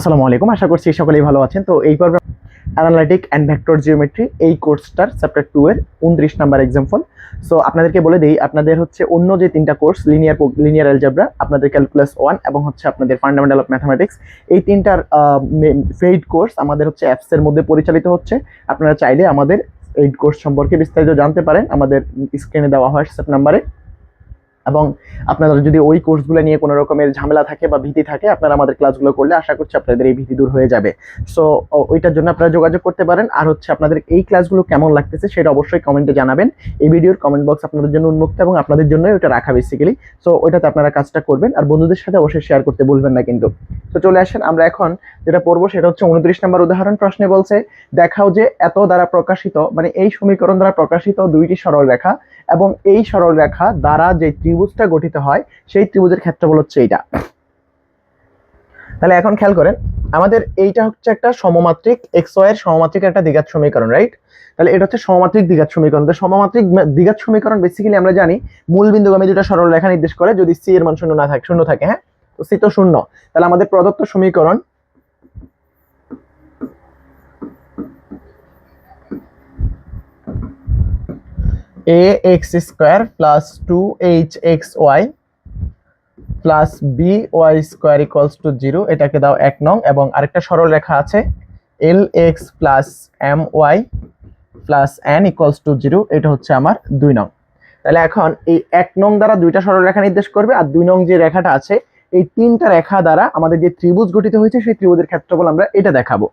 আসসালামু আলাইকুম, আশা করছি সকলেই ভালো আছেন। তো এই পর্বে অ্যানালাইটিক অ্যান্ড ভেক্টর জিওমেট্রি এই কোর্সটার চ্যাপ্টার টু এর উনত্রিশ নাম্বার এক্সাম্পল সো আপনাদেরকে বলে দিই, আপনাদের হচ্ছে অন্য যে তিনটা কোর্স লিনিয়ার লিনিয়ার অ্যালজেব্রা আপনাদের ক্যালকুলাস ওয়ান এবং হচ্ছে আপনাদের ফান্ডামেন্টাল অফ ম্যাথামেটিক্স এই তিনটার ফেইড কোর্স আমাদের হচ্ছে অ্যাপসের মধ্যে পরিচালিত হচ্ছে। আপনারা চাইলে আমাদের এই কোর্স সম্পর্কে বিস্তারিত জানতে পারেন। আমাদের স্ক্রিনে দেওয়া হোয়াটসঅ্যাপ নাম্বারে এবং আপনারা যদি ওই কোর্সগুলো নিয়ে কোনো রকমের ঝামেলা থাকে বা ভীতি থাকে, আপনারা আমাদের ক্লাসগুলো করলে আশা করছি আপনাদের এই ভীতি দূর হয়ে যাবে। সো ওইটার জন্য আপনারা যোগাযোগ করতে পারেন। আর হচ্ছে আপনাদের এই ক্লাসগুলো কেমন লাগতেছে সেটা অবশ্যই কমেন্টে জানাবেন। এই ভিডিওর কমেন্ট বক্স আপনাদের জন্য উন্মুক্ত এবং আপনাদের জন্যই ওটা রাখা বেসিক্যালি সো ওইটাতে আপনারা কাজটা করবেন। আর বন্ধুদের সাথে অবশ্যই শেয়ার করতে ভুলবেন না কিন্তু। তো চলে আসেন। আমরা এখন যেটা পড়ব সেটা হচ্ছে উনত্রিশ নম্বর উদাহরণ প্রশ্নে বলছে, দেখাও যে এত দ্বারা প্রকাশিত মানে এই সমীকরণ দ্বারা প্রকাশিত দুইটি সরল রেখা এবং এই সরল রেখা দ্বারা যে ত্রিভুজটা গঠিত হয়, সেই ত্রিভুজের ক্ষেত্রফল হচ্ছে এইটা। তাহলে এখন খেয়াল করেন, আমাদের এইটা হচ্ছে একটা সমমাত্রিক এক্সের সমমাত্রিক একটা দ্বিঘাত সমীকরণ রাইট তাহলে এটা হচ্ছে সমমাত্রিক দ্বিঘাত সমীকরণ। তো সমমাত্রিক দ্বিঘাত সমীকরণ বেসিক্যালি আমরা জানি, মূল বিন্দুগামী দুটো সরল রেখা নির্দেশ করে যদি সি এর মান শূন্য না থাকে, শূন্য থাকে হ্যাঁ? তো সি তো শূন্য। তাহলে আমাদের প্রদত্ত সমীকরণ a x square plus two h x y plus b y square equals to zero এটাকে দাও এক নং, এবং আরেকটা সরল রেখা আছে l x plus m y plus n equals to zero এটা হচ্ছে আমার দুই নং। তাহলে এখন এই এক নং দ্বারা দুইটা সরল রেখা নির্দেশ করবে, আর দুই নং যে রেখাটা আছে, এই তিনটা রেখা দ্বারা আমাদের যে ত্রিভুজ গঠিত হয়েছে, সেই ত্রিভুজের ক্ষেত্রফল আমরা এটা দেখাবো।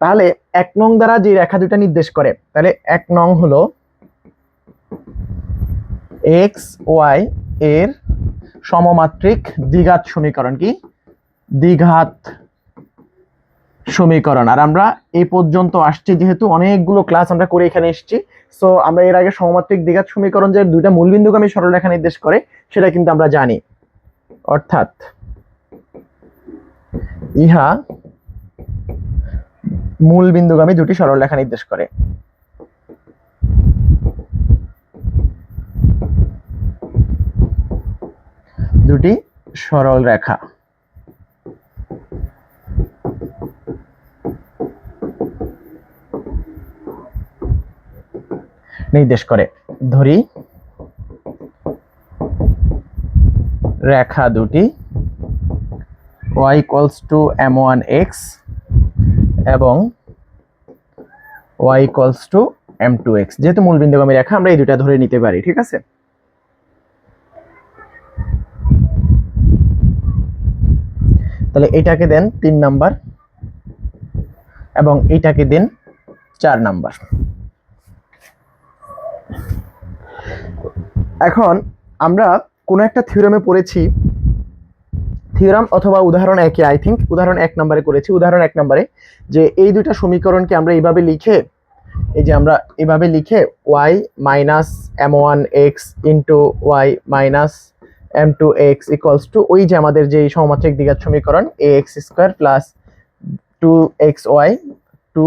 তাহলে এক নং দ্বারা যে রেখা দুইটা নির্দেশ করে, তাহলে এক নং হলো এক্স ওয়াই এর সমমাত্রিক দ্বিঘাত সমীকরণ কি? দ্বিঘাত সমীকরণ। আর আমরা এই পর্যন্ত আসছি, যেহেতু অনেকগুলো ক্লাস আমরা করে এখানে এসেছি সো আমরা এর আগে সমমাত্রিক দ্বিঘাত সমীকরণ যে দুইটা মূলবিন্দুগামী সরলরেখা নির্দেশ করে, সেটা কিন্তু আমরা জানি। অর্থাৎ ইহা মূল বিন্দুগামী দুটি সরলরেখা নির্দেশ করে। দুটি সরল রেখা। নির্দেশ করে, ধরি, রেখা দুটি, y equals to m one x এবং y equals to m two x যেহেতু মূল বিন্দুগামী রেখা, আমরা এই দুটা ধরে নিতে পারি, ঠিক আছে? তাহলে এটাকে দেন তিন নাম্বার এবং এটাকে দেন চার নাম্বার। এখন আমরা কোনো একটা থিওরামে পড়েছি থিওরাম অথবা উদাহরণ একে আই থিঙ্ক উদাহরণ এক নম্বরে করেছি। উদাহরণ এক নম্বরে যে এই দুইটা সমীকরণকে আমরা এইভাবে লিখে, এই যে আমরা এভাবে লিখে y minus m one x into y minus m two x equals to ওই যে আমাদের যে সমমাত্রিক দ্বিঘাত সমীকরণ a x square plus two x y two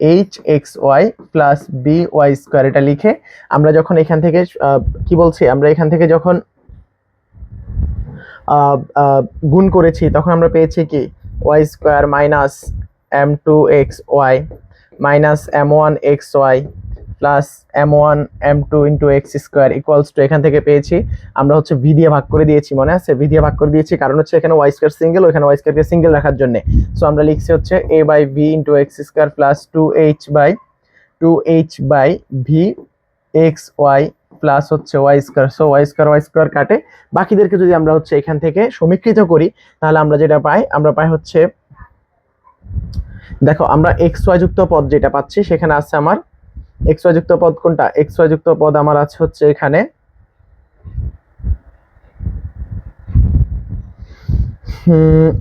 h x y plus b y square এটা লিখে আমরা যখন এখান থেকে কি বলছি, আমরা এখান থেকে যখন গুণ করেছি, তখন আমরা পেয়েছি কি? Y square minus m two x y minus m one x y plus m one m two into x square equals to এখান থেকে পেয়েছি। আমরা হচ্ছে ভি দিয়ে ভাগ করে দিয়েছি, মনে আছে? ভি দিয়ে ভাগ করে দিয়েছি, কারণ হচ্ছে এখানে ওয়াই স্কোয়ার সিঙ্গেল ওখানে ওয়াই স্কোয়ারকে সিঙ্গেল রাখার জন্য। সো আমরা লিখছি হচ্ছে a by b into x square plus two h by two h by b x y plus হচ্ছে y square so y square y square কাটে। বাকিদেরকে যদি আমরা হচ্ছে এখান থেকে সমীকৃত করি, তাহলে আমরা যেটা পাই, আমরা পাই হচ্ছে, দেখো, আমরা এক্স ওয়াই যুক্ত পদ যেটা পাচ্ছি, সেখানে আছে আমার এক্স যুক্ত পদ কোনটা? এক্স যুক্ত পদ আমার আছে হচ্ছে এখানে।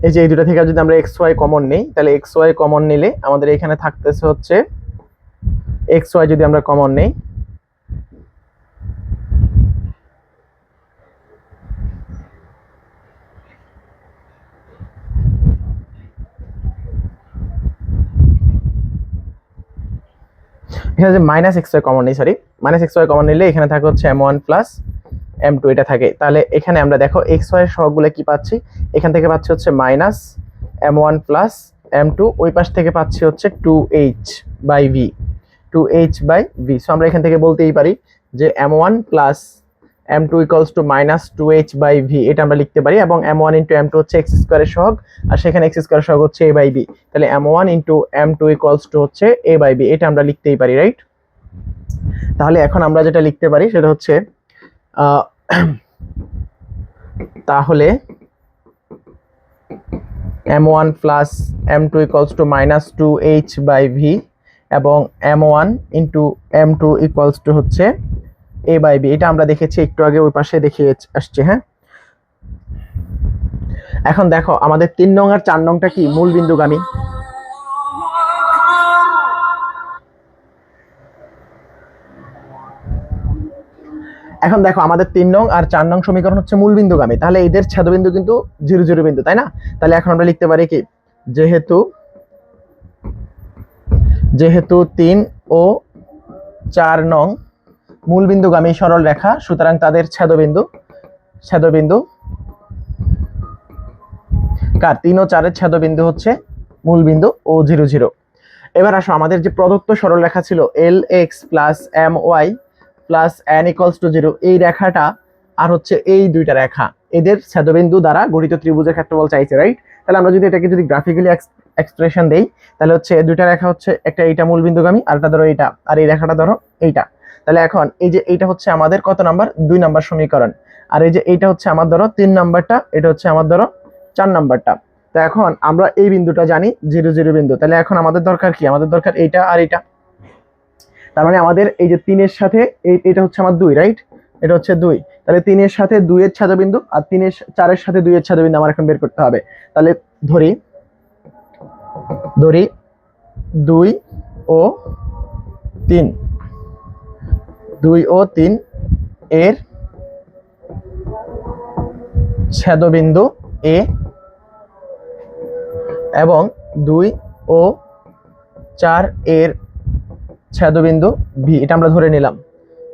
এই যে এই দুটো থেকে যদি আমরা এক্স ওয়াই কমন নেই, তাহলে এক্স ওয়াই কমন নিলে আমাদের এখানে থাকতেছে হচ্ছে এক্স ওয়াই যদি আমরা কমন নেই এখানে যে মাইনাস এক্স ওয়াই কমন নেই sorry minus x y common নিলে এখানে থাকে হচ্ছে m one plus m two এটা থাকে। তাহলে এখানে আমরা দেখো এক্স ওয়াই সহগুলো কি পাচ্ছি? এখান থেকে পাচ্ছি হচ্ছে minus M one plus M two ওই পাশ থেকে পাচ্ছি হচ্ছে two H by V two H by V so আমরা এখান থেকে বলতেই পারি যে M one plus M two equals two minus two H by V এটা আমরা লিখতে পারি, এবং M one into M two হচ্ছে এক্স স্কোয়ারের সহগ, আর সেখানে এক্স স্কোয়ার সহগ হচ্ছে এ বাই বি তাহলে M one into M two equals to হচ্ছে এ বাই বি এটা আমরা লিখতেই পারি রাইট তাহলে এখন আমরা যেটা লিখতে পারি, সেটা হচ্ছে তাহলে m one plus m two equals to minus two h by b এবং m one into m two equals to হচ্ছে এ বাই বি এটা আমরা দেখেছি একটু আগে ওই পাশে দেখিয়ে আসছে হ্যাঁ? এখন দেখো, আমাদের তিন নং আর চার নংটা কি? মূল বিন্দুগামী। এখন দেখো, আমাদের তিন নং আর চার নং সমীকরণ হচ্ছে মূল বিন্দুগামী। তাহলে এদের ছেদবিন্দু কিন্তু জিরো জিরো বিন্দু, তাই না? তাহলে এখন আমরা লিখতে পারি কি? যেহেতু যেহেতু তিন ও চার নং মূল বিন্দুগামী সরল রেখা, সুতরাং তাদের ছেদবিন্দু ছেদবিন্দু। কার? তিন ও চারের ছেদবিন্দু হচ্ছে মূল বিন্দু ও জিরো জিরো। এবার আসো, আমাদের যে প্রদত্ত সরল রেখা ছিল l x plus m y plus n equals to zero এই রেখাটা আর হচ্ছে এই দুইটা রেখা, এদের ছেদবিন্দু দ্বারা গঠিত ত্রিভুজের ক্ষেত্রফল চাইছে রাইট তাহলে আমরা যদি এটাকে যদি গ্রাফিক্যালি এক্সপ্রেশন দেই, তাহলে হচ্ছে দুইটা রেখা হচ্ছে, একটা এইটা মূল বিন্দুগামী আর একটা ধরো এইটা, আর এই রেখাটা ধরো এইটা। তাহলে এখন এই যে এইটা হচ্ছে আমাদের কত নাম্বার? দুই নাম্বার সমীকরণ। আর এই যে এইটা হচ্ছে আমার ধরো তিন নাম্বারটা, এটা হচ্ছে আমার ধরো চার নাম্বারটা। তো এখন আমরা এই বিন্দুটা জানি, জিরো জিরো বিন্দু। তাহলে এখন আমাদের দরকার কি? আমাদের দরকার এইটা আর এইটা। তার মানে আমাদের এই যে তিনের সাথে এটা হচ্ছে আমার দুই রাইট এটা হচ্ছে দুই। তাহলে তিনের সাথে দুইয়ের ছাদা বিন্দু আর তিনের চারের সাথে দুইয়ের ছাদবিন্দু আমার এখন বের করতে হবে। তাহলে ধরি ধরি দুই ও তিন। দুই ও তিন এর ছেদবিন্দু এ এবং দুই ও চার এর ছেদবিন্দু ভি এটা আমরা ধরে নিলাম।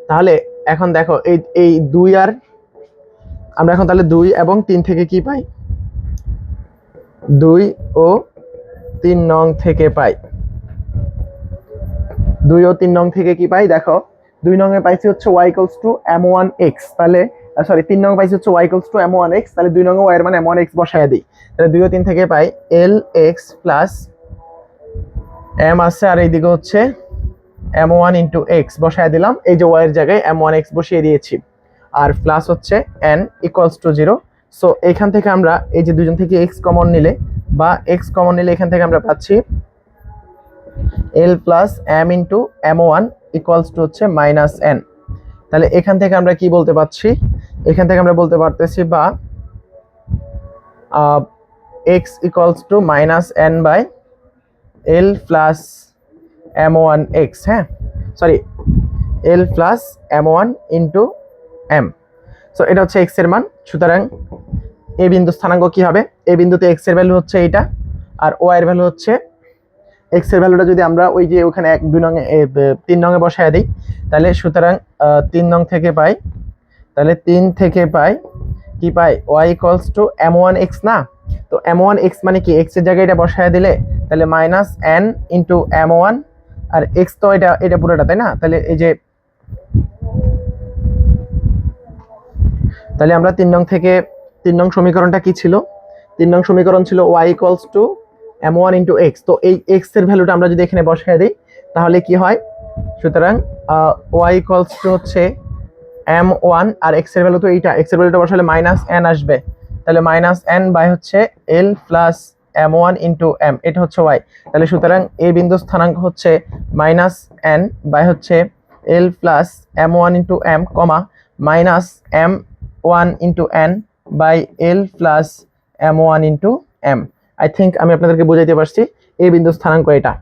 তাহলে এখন দেখো, এই এই দুই আর আমরা এখন তাহলে দুই এবং তিন থেকে কি পাই? দুই ও তিন নং থেকে পাই। দুই ও তিন নং থেকে কি পাই? দেখো দুই নং এ পাইছি হচ্ছে y equals to m one x তাহলে সরি তিন নং পাইছি হচ্ছে y equals to m one x তাহলে দুই নং ওয়াই এর মানে এম ওয়ান এক্স বসায় দিই। তাহলে দুই ও তিন থেকে পাই এল এক্স প্লাস এম আছে, আর এইদিকে হচ্ছে এম ওয়ান ইন্টু এক্স বসায় দিলাম। এই যে ওয়াই এর জায়গায় এম ওয়ান এক্স বসিয়ে দিয়েছি। আর প্লাস হচ্ছে N equals to zero so এখান থেকে আমরা এই যে দুজন থেকে এক্স কমন নিলে, বা এক্স কমন নিলে এখান থেকে আমরা পাচ্ছি L plus M into M one equals to হচ্ছে মাইনাস এন তাহলে এখান থেকে আমরা কি বলতে পারছি? এখান থেকে আমরা বলতে পারতেছি বা X equals to minus N by L plus M one X হ্যাঁ? Sorry L plus M one into M so এটা হচ্ছে এক্সের মান। সুতরাং এ বিন্দু স্থানাঙ্ক কি হবে? এ বিন্দুতে এক্সের ভ্যালু হচ্ছে এইটা, আর এর ভ্যালু হচ্ছে এক্সের ভ্যালুটা যদি আমরা ওই যে ওখানে এক, দুই ব- তিন নঙে বসায় দিই, তাহলে সুতরাং তিন নং থেকে পাই, তাহলে তিন থেকে পাই, কি পাই? Y equals to M one X না? তো এম ওয়ান এক্স মানে কি? এক্সের জায়গায় এটা বসায় দিলে, তাহলে minus N into M one আর এক্স তো এটা এটা পুরোটা, তাই না? তাহলে এই যে, তাহলে আমরা তিন নং থেকে, তিন নং সমীকরণটা কি ছিল? তিন নং সমীকরণ ছিল Y equals to M one into X তো এই এক্সের ভ্যালুটা আমরা যদি এখানে বসায় দিই, তাহলে কি হয়? সুতরাং ওয়াই ইকুয়ালস টু হচ্ছে এম ওয়ান আর এক্সের ভ্যালু তো এইটা। এক্সের ভ্যালুটা বসালে মাইনাস এন আসবে। তাহলে মাইনাস এন বাই হচ্ছে L plus M one into M এটা হচ্ছে ওয়াই তাহলে সুতরাং এই বিন্দু স্থানাঙ্ক হচ্ছে মাইনাস এন বাই হচ্ছে L plus M one into M comma minus M one into N by L plus M one into M I think আমি আপনাদেরকে বোঝাইতে পারছি এই বিন্দু স্থানাঙ্ক এটা।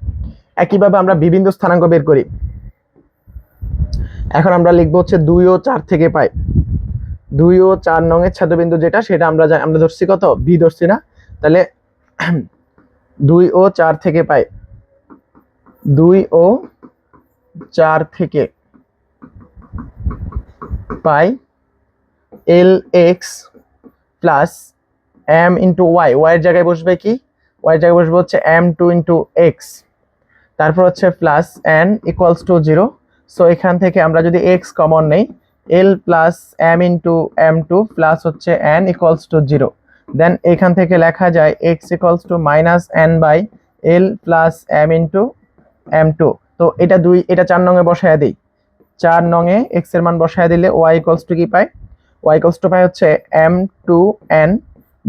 একইভাবে আমরা বি বিন্দু স্থানাঙ্ক বের করি। এখন আমরা লিখব হচ্ছে দুই ও চার থেকে পাই। দুই ও চার নঙের ছাদবিন্দু যেটা, সেটা আমরা আমরা ধরছি কত? বি ধরছি না। তাহলে দুই ও চার থেকে পাই। দুই ও চার থেকে পাই L X plus M into Y Y এর জায়গায় বসবে কি? ওয়াই জায়গায় বসবে হচ্ছে এম টু ইন্টু এক্স তারপর হচ্ছে plus N equals to zero so এখান থেকে আমরা যদি এক্স কমন নেই L plus M into M two plus হচ্ছে N equals to zero then এখান থেকে লেখা যায় X equals to minus N by L plus M into M two তো এটা দুই, এটা চার নঙে বসায় দিই। চার নঙে এক্সের মান বসায় দিলে ওয়াই ইকুয়ালস টু কি পাই ওয়াই ইকুয়ালস টু পাই হচ্ছে এম টু এন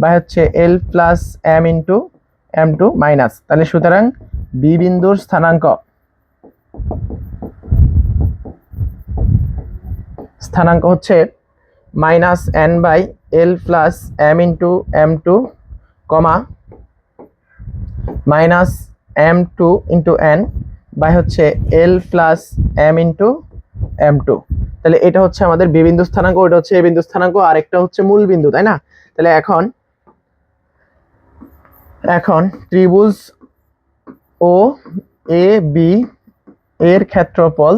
বা হচ্ছে L plus M into M two minus তাহলে সুতরাং বি বিন্দুর স্থানাঙ্ক। স্থানাঙ্ক হচ্ছে minus N by L plus M into M two comma minus M two into N by হচ্ছে L plus M into M two তাহলে এটা হচ্ছে আমাদের বি বিন্দু স্থানাঙ্ক, ওটা হচ্ছে এ বিন্দু স্থানাঙ্ক আর একটা হচ্ছে মূল বিন্দু, তাই না? তাহলে এখন এখন ত্রিভুজ ও এ, বি এর ক্ষেত্রফল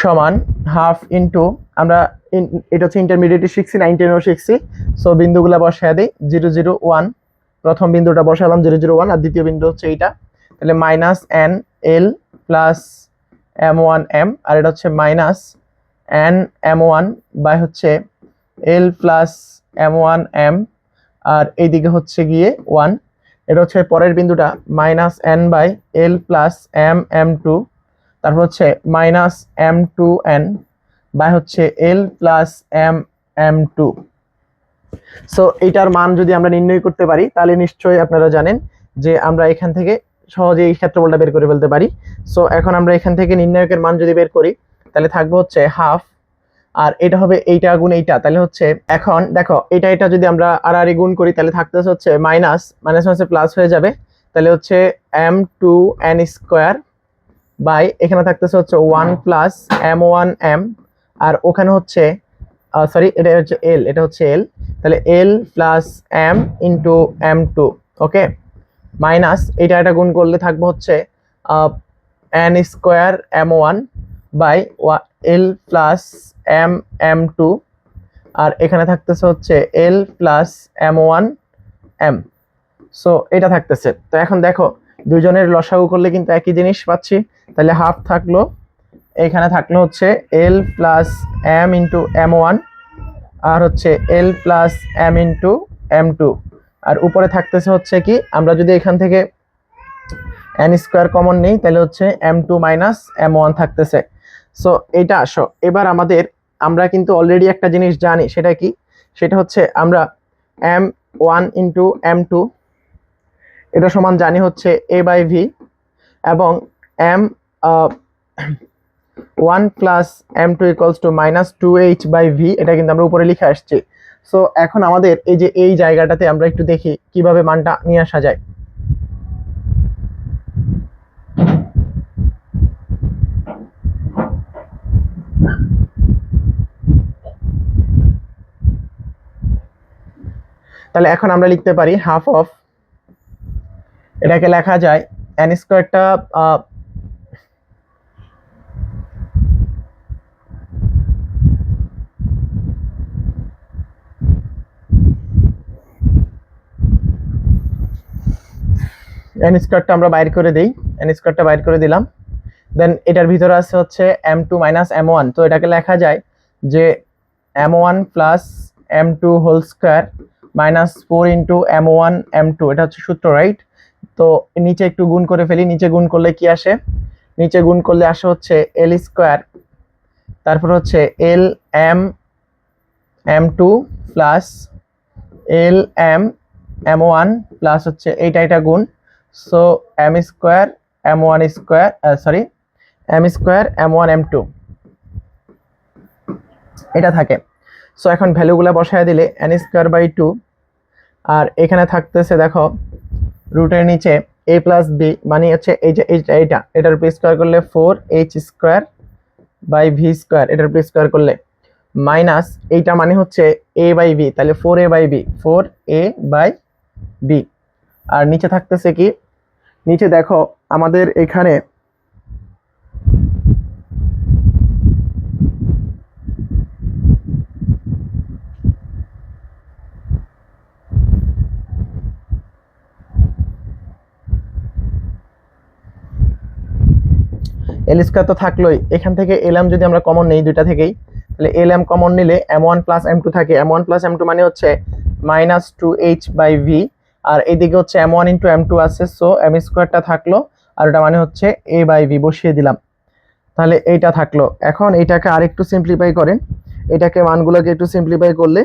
সমান হাফ ইন্টু, আমরা এটা হচ্ছে ইন্টারমিডিয়েটে শিখছি নাইন টেনও শিখছি। সো বিন্দুগুলা বসায় দিই জিরো জিরো ওয়ান প্রথম বিন্দুটা বসালাম জিরো জিরো ওয়ান আর দ্বিতীয় বিন্দু হচ্ছে এইটা। তাহলে minus N L plus M one M আর এটা হচ্ছে minus N M one by হচ্ছে L plus M one M আর এইদিকে হচ্ছে গিয়ে ওয়ান এটা হচ্ছে পরের বিন্দুটা minus N by L plus M M two তারপর হচ্ছে minus M two N by হচ্ছে L plus M M two so এইটার মান যদি আমরা নির্ণয় করতে পারি, তাহলে নিশ্চয়ই আপনারা জানেন যে আমরা এখান থেকে সহজে এই ক্ষেত্রফলটা বের করে ফেলতে পারি। সো এখন আমরা এখান থেকে নির্ণায়কের মান যদি বের করি, তাহলে থাকবে হচ্ছে হাফ আর এটা হবে এইটা গুণ এইটা। তাহলে হচ্ছে এখন দেখো, এটা এটা যদি আমরা আর আর গুণ করি, তাহলে থাকতেছে হচ্ছে মাইনাস মাইনাস হচ্ছে প্লাস হয়ে যাবে। তাহলে হচ্ছে M two N square by এখানে থাকতেছে হচ্ছে one plus M one M আর ওখানে হচ্ছে সরি এটা হচ্ছে এল এটা হচ্ছে এল তাহলে L plus M into M two okay minus এটা এটা গুণ করলে থাকবে হচ্ছে N square M one by L plus M M two. আর এখানে থাকতেছে হচ্ছে L plus M one, M. So, এটা থাকতেছে। তো এখন দেখো দুজনের লসাগু করলে কিন্তু একই জিনিস পাচ্ছি। তাহলে হাফ থাকল। এখানে থাকল হচ্ছে L plus M into M one, আর হচ্ছে L plus M into M two. আর উপরে থাকতেছে হচ্ছে কি, আমরা যদি এখান থেকে এন স্কোয়ার কমন নেই, তাহলে হচ্ছে M two minus M one থাকতেছে। সো এটা আসো এবার আমাদের আমরা কিন্তু অলরেডি একটা জিনিস জানি, সেটা কি? সেটা হচ্ছে আমরা M one into M two এটা সমান জানি হচ্ছে এ বাই ভি এবং M one plus M two equals to minus two H by V এটা কিন্তু আমরা উপরে লিখে আসছি। সো এখন আমাদের এই যে এই জায়গাটাতে আমরা একটু দেখি কীভাবে মানটা নিয়ে আসা যায়। তাহলে এখন আমরা লিখতে পারি হাফ অফ এটাকে লেখা যায় এন স্কোয়ারটা এন স্কোয়ারটা আমরা বাইর করে দিই এন স্কোয়ারটা বাইর করে দিলাম। দেন এটার ভিতরে আছে হচ্ছে M two minus M one তো এটাকে লেখা যায় যে M one plus M two whole square minus four into M one, M two, এটা হচ্ছে সূত্র, রাইট? তো নিচে একটু গুণ করে ফেলি, নিচে গুণ করলে কি আসে? নিচে গুণ করলে আসে হচ্ছে এল স্কোয়ার, তারপর হচ্ছে L M M two plus L M M one plus হচ্ছে এইটা এটা গুণ। So M square, M one square sorry M square, M one, M two. এটা থাকে। সো এখন ভ্যালুগুলো বসায় দিলে এন স্কোয়ার বাই টু আর এখানে থাকতেছে দেখো রুটের নিচে এ প্লাস বি মানে হচ্ছে এই যে এইটা এটার উপর স্কোয়ার করলে four H square by V square এটার উপর স্কোয়ার করলে মাইনাস এইটা মানে হচ্ছে এ বাই বি তাহলে four A by B four A by B আর নিচে থাকতেছে কি, নিচে দেখো আমাদের এখানে এল স্কোয়ার তো থাকলোই। এখান থেকে এল এম যদি আমরা কমন নেই দুইটা থেকেই, তাহলে এল এম কমন নিলে M one plus M two থাকে। M one plus M two মানে হচ্ছে minus two H by V আর এদিকে হচ্ছে M one into M two আছে সো এম স্কোয়ারটা থাকল। আর ওটা মানে হচ্ছে এ বাই ভি বসিয়ে দিলাম। তাহলে এইটা থাকল। এখন এইটাকে আরেকটু সিম্পলিফাই করেন। এটাকে মানগুলোকে একটু সিম্পলিফাই করলে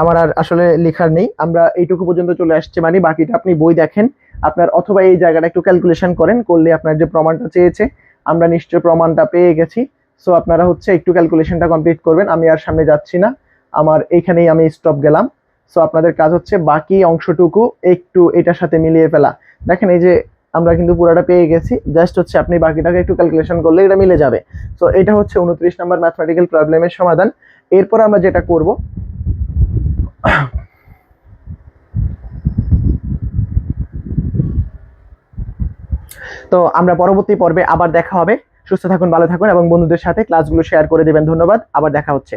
আমার আর আসলে লেখার নেই। আমরা এইটুকু পর্যন্ত চলে আসছে মানে বাকিটা আপনি বই দেখেন। আপনার অথবা এই জায়গাটা একটু ক্যালকুলেশন করেন, করলে আপনার যে প্রমাণটা চেয়েছে আমরা নিশ্চয় প্রমাণটা পেয়ে গেছি। সো আপনারা হচ্ছে একটু ক্যালকুলেশনটা কমপ্লিট করবেন, আমি আর সামনে যাচ্ছি না। আমার এইখানেই আমি স্টপ গেলাম। সো আপনাদের কাজ হচ্ছে বাকি অংশটুকু একটু এটার সাথে মিলিয়ে ফেলা। দেখেন এই যে আমরা কিন্তু পুরোটা পেয়ে গেছি জাস্ট হচ্ছে আপনি বাকিটাকে একটু ক্যালকুলেশন করলে এটা মিলে যাবে। সো এটা হচ্ছে উনত্রিশ নম্বর ম্যাথমেটিক্যাল প্রবলেমের সমাধান। এরপর আমরা যেটা করব তো আমরা পরবর্তী পর্বে আবার দেখা হবে। সুস্থ থাকুন, ভালো থাকুন এবং বন্ধুদের সাথে ক্লাসগুলো শেয়ার করে দেবেন। ধন্যবাদ। আবার দেখা হচ্ছে।